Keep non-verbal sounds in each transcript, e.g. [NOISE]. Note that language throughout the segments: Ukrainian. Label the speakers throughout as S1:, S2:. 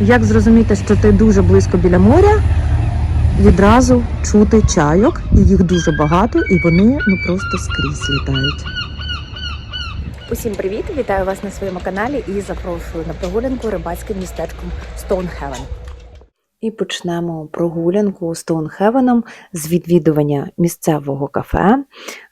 S1: Як зрозуміти, що ти дуже близько біля моря? Відразу чути чайок, і їх дуже багато, і вони ну просто скрізь літають.
S2: Усім привіт! Вітаю вас на своєму каналі і запрошую на прогулянку рибацьким містечком Стоунхевен. І почнемо прогулянку Стоунхевеном з відвідування місцевого кафе.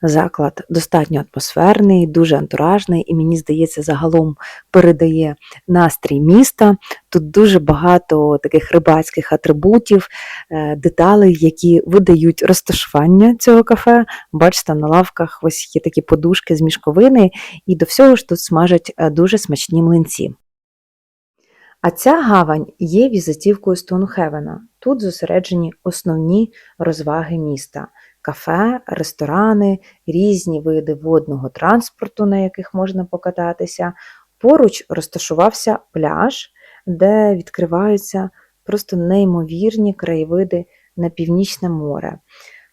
S2: Заклад достатньо атмосферний, дуже антуражний, і мені здається, загалом передає настрій міста. Тут дуже багато таких рибацьких атрибутів, е, деталей, які видають розташування цього кафе. Бачите, на лавках ось є такі подушки з мішковини, і до всього ж тут смажать е, дуже смачні млинці. А ця гавань є візитівкою Стоунхевена. Тут зосереджені основні розваги міста: кафе, ресторани, різні види водного транспорту, на яких можна покататися. Поруч розташувався пляж, де відкриваються просто неймовірні краєвиди на північне море.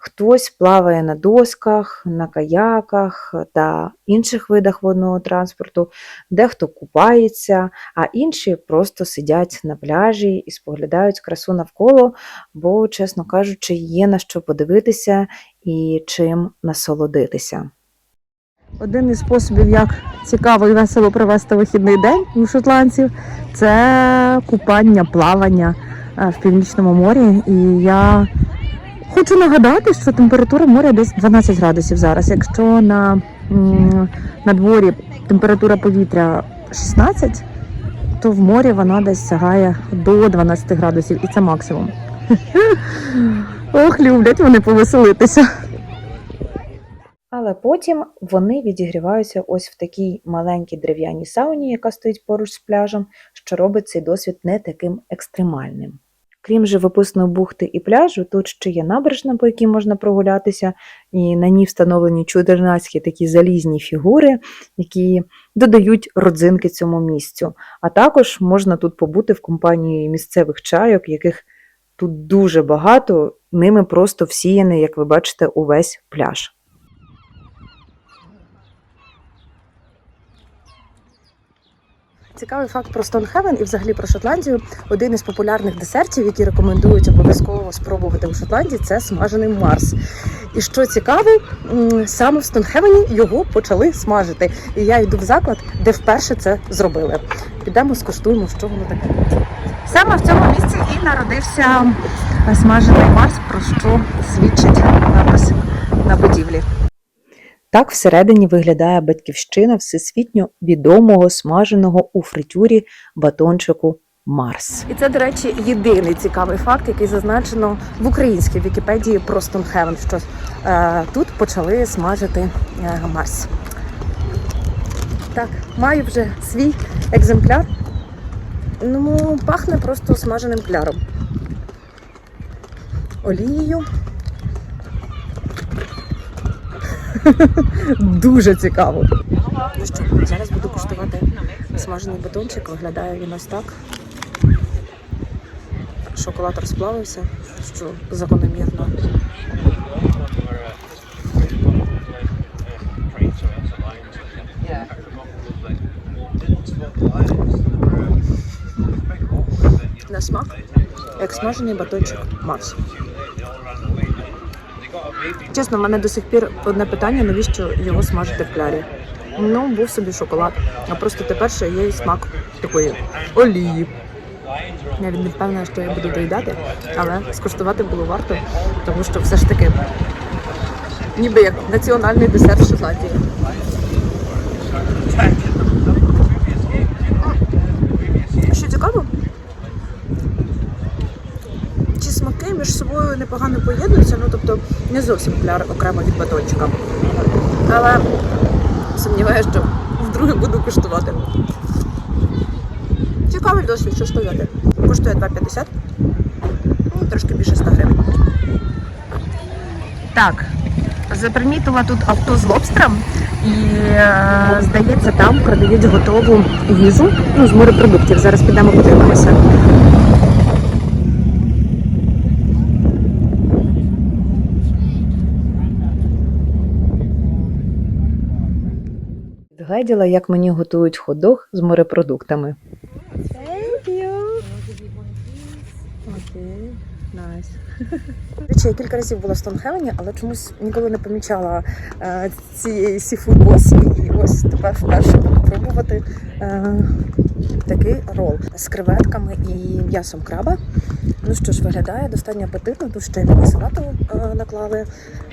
S2: Хтось плаває на досках, на каяках та інших видах водного транспорту, дехто купається, а інші просто сидять на пляжі і споглядають красу навколо, бо, чесно кажучи, є на що подивитися і чим насолодитися.
S1: Один із способів, як цікаво і весело провести вихідний день у шотландців, це купання, плавання е, в північному морі. І я хочу нагадати, що температура моря десь 12 градусів зараз. Якщо на, на дворі температура повітря 16, то в морі вона десь сягає до 12 градусів, і це максимум. [LAUGHS] Ох, люблять вони повеселитися.
S2: Але потім вони відігріваються ось в такій маленькій дерев'яній сауні, яка стоїть поруч з пляжем, що робить цей досвід не таким екстремальним. Крім живописної бухти і пляжу, тут ще є набережна, по якій можна прогулятися, і на ній встановлені чудернацькі такі залізні фігури, які додають родзинки цьому місцю. А також можна тут побути в компанії місцевих чайок, яких тут дуже багато, ними просто всіяний, як ви бачите, увесь пляж. Цікавий факт про Стоунхевен і взагалі про Шотландію. Один із популярних десертів, які рекомендують обов'язково спробувати у Шотландії, це смажений Марс. І що цікаво, саме в Стоунхевені його почали смажити. І я йду в заклад, де вперше це зробили. Підемо, скуштуємо, що воно таке.
S1: Саме в цьому місці і народився смажений Марс, про що свідчить напис на будівлі.
S2: Так всередині виглядає батьківщина всесвітньо відомого смаженого у фритюрі батончику Марс. І це, до речі, єдиний цікавий факт, який зазначено в українській Вікіпедії про Стоунхевен, що е, тут почали смажити е, Марс. Так, маю вже свій екземпляр. Ну, пахне просто смаженим кляром. Олією. [LAUGHS] Дуже цікаво. Ну що, зараз буду куштувати смажений батончик. Виглядає він ось так. Шоколад розплавився, що закономірно. На смак, як смажений батончик Марс. Чесно, в мене до сих пір одне питання, навіщо його смажити в клярі. Ну, був собі шоколад. А просто тепер ще є смак такої олії. Я не впевнена, що я буду доїдати, але скуштувати було варто, тому що все ж таки ніби як національний десерт в Шотландії. Що цікаво? Ці смаки між собою непогано поєднуються, ну тобто не зовсім кляр окремо від батончика. Але сумніваюся, що вдруге буду куштувати. Цікавий досвід, що сказати. Коштує 2,50. Ну, трошки більше 100 гривень.
S1: Так, запримітила тут авто з лобстером, і е, здається, там продають готову їжу ну, з морепродуктів. Зараз підемо подивимося.
S2: Згаділа, як мені готують ходох з морепродуктами.
S3: Thank you.
S1: Найс. Речі, я кілька разів була в Стоунхевені, але чомусь ніколи не помічала е, цієї сіфуд-босі. І ось тепер вперше буду пробувати е, такий рол з креветками і м'ясом краба. Ну що ж, виглядає достатньо апетитно, тут ще й салату е, наклали.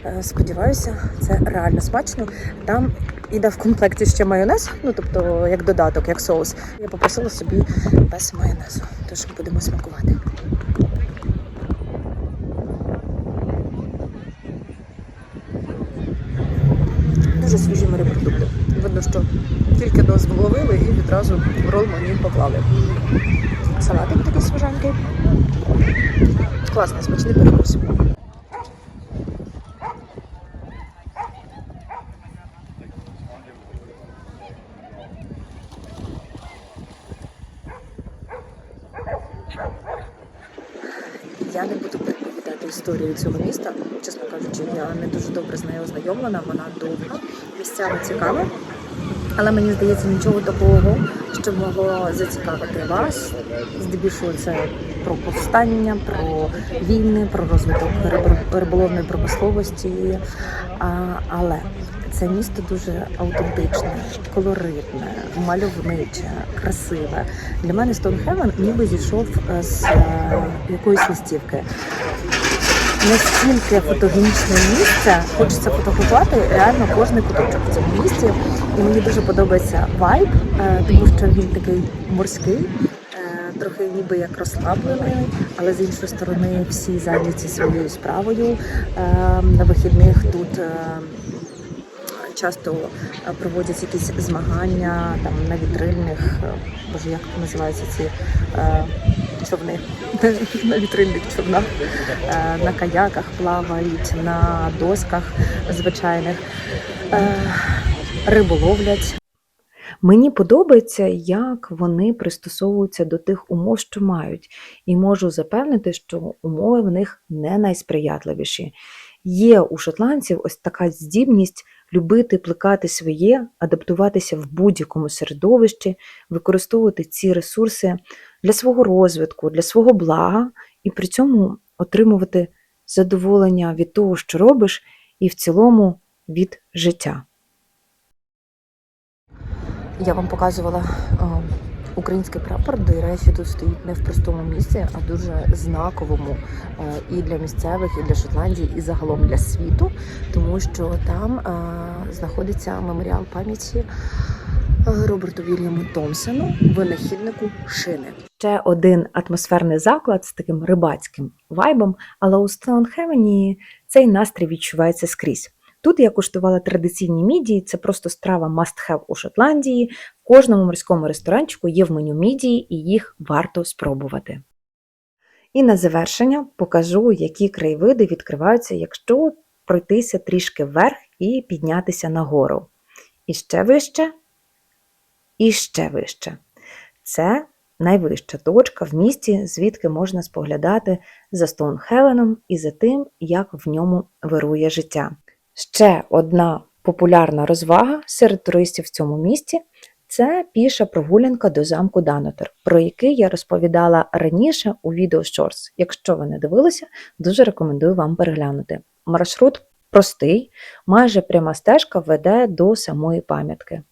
S1: Е, сподіваюся, це реально смачно. Там іде в комплекті ще майонез, ну тобто як додаток, як соус. Я попросила собі без майонезу, тож будемо смакувати. Дуже свіжі морепродукти. Видно, що тільки до зловили і відразу рол мені поклали. Салатик такий свіженький. Класний, смачний перекус. Я не буду переповідати історію цього міста. Чесно кажучи, я не дуже добре з нею ознайомлена, вона довга, місцями цікава. Але мені здається, нічого такого, що могло зацікавити вас. Здебільшого це про повстання, про війни, про розвиток рибо- риболовної промисловості. Але це місто дуже аутентичне, колоритне, мальовниче, красиве. Для мене Стоунхевен ніби зійшов з е, якоїсь листівки. Настільки фотогенічне місце, хочеться фотографувати реально кожний куточок в цьому місті. І мені дуже подобається вайб, е, тому що він такий морський, е, трохи ніби як розслаблений, але з іншої сторони всі зайняті своєю справою. Е, На вихідних тут часто проводять якісь змагання там на вітрильних, боже, як називаються ці човни [LAUGHS] на вітрильних човнах, е, на каяках плавають, на досках звичайних, е, риболовлять.
S2: Мені подобається, як вони пристосовуються до тих умов, що мають, і можу запевнити, що умови в них не найсприятливіші. Є у шотландців ось така здібність любити плекати своє, адаптуватися в будь-якому середовищі, використовувати ці ресурси для свого розвитку, для свого блага, і при цьому отримувати задоволення від того, що робиш, і в цілому від життя.
S1: Я вам показувала е, український прапор. До речі, тут стоїть не в простому місці, а дуже знаковому е, і для місцевих, і для Шотландії, і загалом для світу, тому що там е, знаходиться меморіал пам'яті е, Роберту Вільяму Томпсону, винахіднику шини.
S2: ще один атмосферний заклад з таким рибацьким вайбом, але у Стоунхевені цей настрій відчувається скрізь. Тут я куштувала традиційні мідії, це просто страва must have у Шотландії. В кожному морському ресторанчику є в меню мідії, і їх варто спробувати. І на завершення покажу, які краєвиди відкриваються, якщо пройтися трішки вверх і піднятися нагору. І ще вище, і ще вище. Це найвища точка в місті, звідки можна споглядати за Стоунхевеном і за тим, як в ньому вирує життя. Ще одна популярна розвага серед туристів в цьому місті це піша прогулянка до замку Данотер, про який я розповідала раніше у відео Shorts. Якщо ви не дивилися, дуже рекомендую вам переглянути. Маршрут простий, майже пряма стежка веде до самої пам'ятки.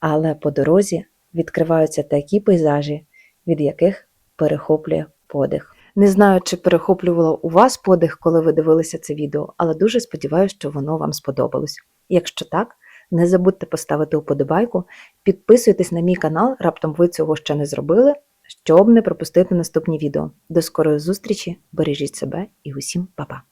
S2: Але по дорозі відкриваються такі пейзажі, від яких перехоплює подих. Не знаю, чи перехоплювало у вас подих, коли ви дивилися це відео, але дуже сподіваюся, що воно вам сподобалось. Якщо так, не забудьте поставити вподобайку, підписуйтесь на мій канал, раптом ви цього ще не зробили, щоб не пропустити наступні відео. До скорої зустрічі, бережіть себе і усім па-па!